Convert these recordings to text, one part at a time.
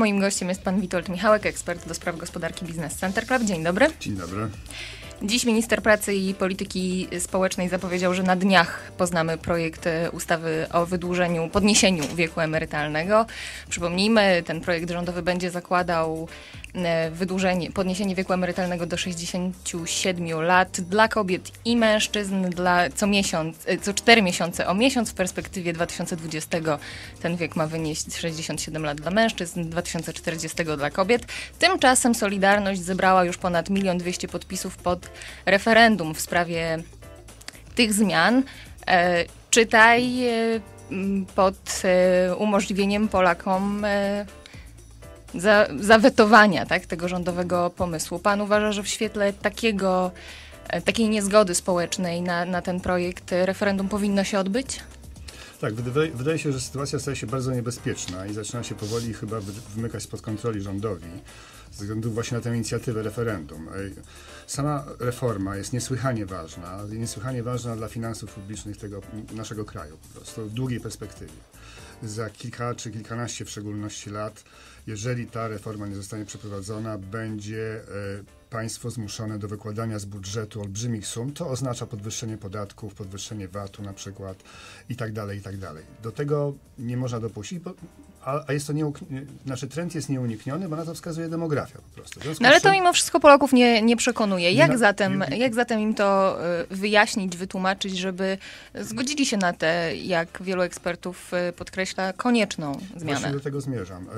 Moim gościem jest pan Witold Michałek, ekspert do spraw gospodarki Biznes Center Club. Dzień dobry. Dzień dobry. Dziś minister pracy i polityki społecznej zapowiedział, że na dniach poznamy projekt ustawy o wydłużeniu, podniesieniu wieku emerytalnego. Przypomnijmy, ten projekt rządowy będzie zakładał e, wydłużenie, podniesienie wieku emerytalnego do 67 lat dla kobiet i mężczyzn dla co miesiąc, e, co 4 miesiące o miesiąc. W perspektywie 2020 ten wiek ma wynieść 67 lat dla mężczyzn, 2040 dla kobiet. Tymczasem Solidarność zebrała już ponad 1 200 podpisów pod referendum w sprawie tych zmian. E, czytaj e, pod e, umożliwieniem Polakom za, zawetowania tak, tego rządowego pomysłu. Pan uważa, że w świetle takiego, takiej niezgody społecznej na, na ten projekt referendum powinno się odbyć? Tak, wydaje, wydaje się, że sytuacja staje się bardzo niebezpieczna i zaczyna się powoli chyba wy- wymykać spod kontroli rządowi ze względu właśnie na tę inicjatywę referendum. Sama reforma jest niesłychanie ważna, niesłychanie ważna dla finansów publicznych tego naszego kraju po prostu w długiej perspektywie. Za kilka czy kilkanaście w szczególności lat, jeżeli ta reforma nie zostanie przeprowadzona, będzie e, państwo zmuszone do wykładania z budżetu olbrzymich sum. To oznacza podwyższenie podatków, podwyższenie VAT-u na przykład i tak dalej, i tak dalej. Do tego nie można dopuścić, bo, a, a jest to nieuk- nie, znaczy trend jest nieunikniony, bo na to wskazuje demografia po prostu. No ale to mimo wszystko Polaków nie, nie przekonuje. Jak, No, zatem, nie- jak zatem im to y, wyjaśnić, wytłumaczyć, żeby zgodzili się na tę, jak wielu ekspertów y, podkreśla, konieczną Właśnie zmianę? do tego zmierzam. E,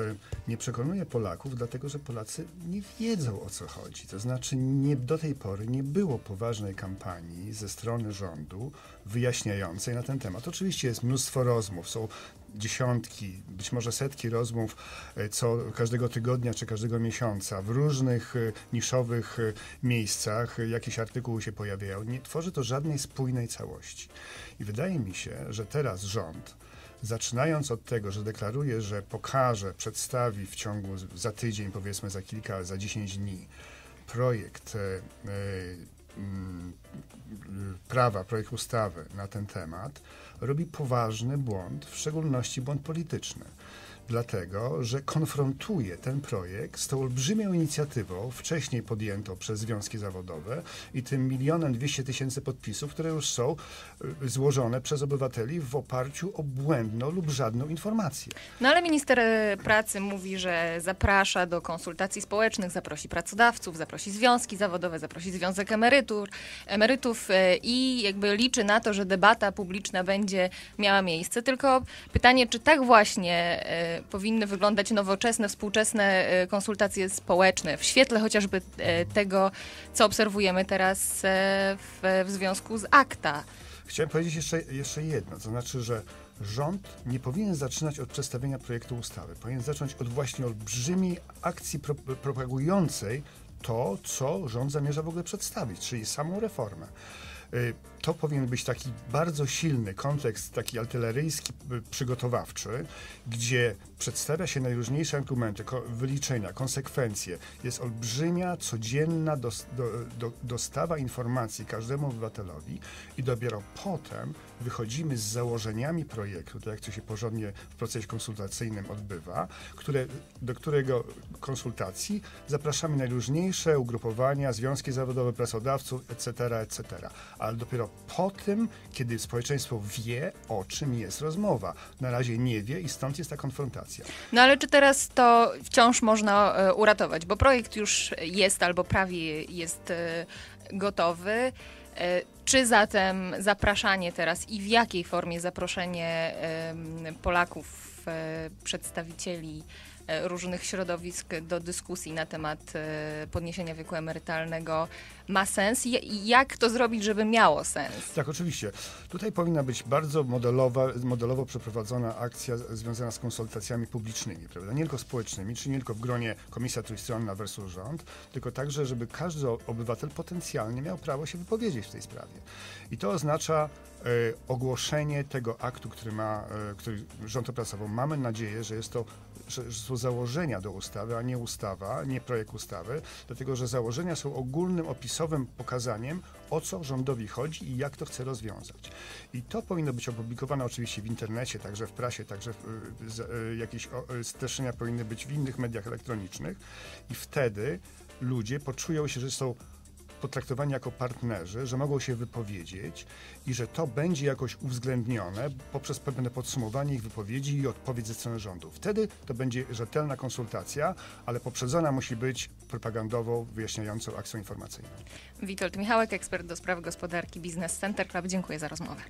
Nie przekonuję Polaków, dlatego że Polacy nie wiedzą o co chodzi. To znaczy, nie, do tej pory nie było poważnej kampanii ze strony rządu wyjaśniającej na ten temat. Oczywiście jest mnóstwo rozmów, są dziesiątki, być może setki rozmów e, co każdego tygodnia czy każdego miesiąca w różnych e, niszowych e, miejscach jakieś artykuły się pojawiają. Nie tworzy to żadnej spójnej całości. I wydaje mi się, że teraz rząd zaczynając od tego, że deklaruje, że pokaże, przedstawi w ciągu za tydzień, powiedzmy za kilka, za 10 dni projekt e, e, prawa, projekt ustawy na ten temat, robi poważny błąd, w szczególności błąd polityczny. Dlatego, że konfrontuje ten projekt z tą olbrzymią inicjatywą, wcześniej podjętą przez związki zawodowe i tym milionem dwieście tysięcy podpisów, które już są y, złożone przez obywateli w oparciu o błędną lub żadną informację. No ale minister e, pracy mówi, że zaprasza do konsultacji społecznych, zaprosi pracodawców, zaprosi związki zawodowe, zaprosi związek emerytur, emerytów e, i jakby liczy na to, że debata publiczna będzie miała miejsce. Tylko pytanie, czy tak właśnie e, powinny wyglądać nowoczesne, współczesne e, konsultacje społeczne w świetle chociażby e, tego, co obserwujemy teraz e, w, w związku z akta. Chciałem powiedzieć jeszcze, jeszcze jedno, to znaczy, że rząd nie powinien zaczynać od przedstawienia projektu ustawy. Powinien zacząć od właśnie olbrzymiej akcji pro, propagującej to, co rząd zamierza w ogóle przedstawić, czyli samą reformę. To powinien być taki bardzo silny kontekst, taki artyleryjski, y, przygotowawczy, gdzie przedstawia się najróżniejsze argumenty, wyliczenia, konsekwencje. Jest olbrzymia, codzienna dos, do, do, dostawa informacji każdemu obywatelowi i dopiero potem wychodzimy z założeniami projektu, tak jak to się porządnie w procesie konsultacyjnym odbywa, które, do którego konsultacji zapraszamy najróżniejsze ugrupowania, związki zawodowe, pracodawców, etc., etc. Ale dopiero po tym, kiedy społeczeństwo wie, o czym jest rozmowa. Na razie nie wie i stąd jest ta konfrontacja. No ale czy teraz to wciąż można e, uratować? Bo projekt już jest albo prawie jest e, gotowy. E, Czy zatem zapraszanie teraz i w jakiej formie zaproszenie Polaków, przedstawicieli różnych środowisk do dyskusji na temat e, podniesienia wieku emerytalnego ma sens? I jak to zrobić, żeby miało sens? Tak, oczywiście. Tutaj powinna być bardzo modelowa, modelowo przeprowadzona akcja związana z konsultacjami publicznymi, prawda? Nie tylko społecznymi, czyli nie tylko w gronie Komisja Trójstronna versus rząd, tylko także, żeby każdy obywatel potencjalnie miał prawo się wypowiedzieć w tej sprawie. I to oznacza e, ogłoszenie tego aktu, który ma, e, który rząd opracował. Mamy nadzieję, że jest to że, są założenia do ustawy, a nie ustawa, nie projekt ustawy, dlatego że założenia są ogólnym, opisowym pokazaniem, o co rządowi chodzi i jak to chce rozwiązać. I to powinno być opublikowane oczywiście w internecie, także w prasie, także w, y, y, jakieś o, y, streszczenia powinny być w innych mediach elektronicznych i wtedy ludzie poczują się, że są potraktowani jako partnerzy, że mogą się wypowiedzieć i że to będzie jakoś uwzględnione poprzez pewne podsumowanie ich wypowiedzi i odpowiedź ze strony rządu. Wtedy to będzie rzetelna konsultacja, ale poprzedzona musi być propagandową, wyjaśniającą akcją informacyjną. Witold Michałek, ekspert do spraw gospodarki Biznes Center Club. Dziękuję za rozmowę.